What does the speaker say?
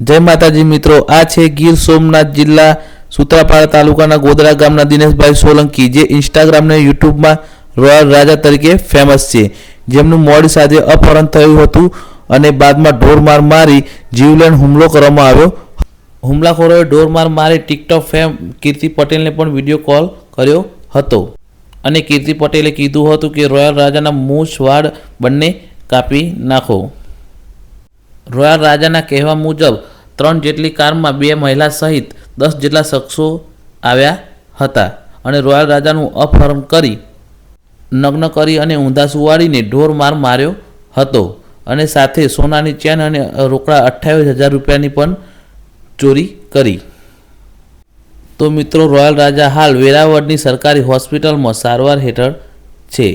જય માતાજી મિત્રો, આ છે ગીર સોમનાથ જિલ્લા સુત્રાપાડા તાલુકાના ગોધરા ગામના દિનેશભાઈ સોલંકી, જે ઇન્સ્ટાગ્રામ અને યુટ્યુબમાં રોયલ રાજા તરીકે ફેમસ છે. જેમનું મોડી સાંજે અપહરણ થયું હતું અને બાદમાં ઢોરમાર મારી જીવલેણ હુમલો કરવામાં આવ્યો. હુમલાખોરોએ ઢોરમાર મારી ટિકટોક ફેમ કીર્તિ પટેલને પણ વીડિયો કોલ કર્યો હતો અને કીર્તિ પટેલે કીધું હતું કે રોયલ રાજાના મૂછ વાળ બંને કાપી નાખો. રોયલ રાજાના કહેવા મુજબ, ત્રણ જેટલી કારમાં બે મહિલા સહિત દસ જેટલા શખ્સો આવ્યા હતા અને રોયલ રાજાનું અપહરણ કરી, નગ્ન કરી અને ઊંધા સુવાડીને ઢોર માર માર્યો હતો અને સાથે સોનાની ચેન અને રોકડા અઠ્ઠાવીસ હજાર રૂપિયાની પણ ચોરી કરી. તો મિત્રો, રોયલ રાજા હાલ વેરાવળની સરકારી હોસ્પિટલમાં સારવાર હેઠળ છે.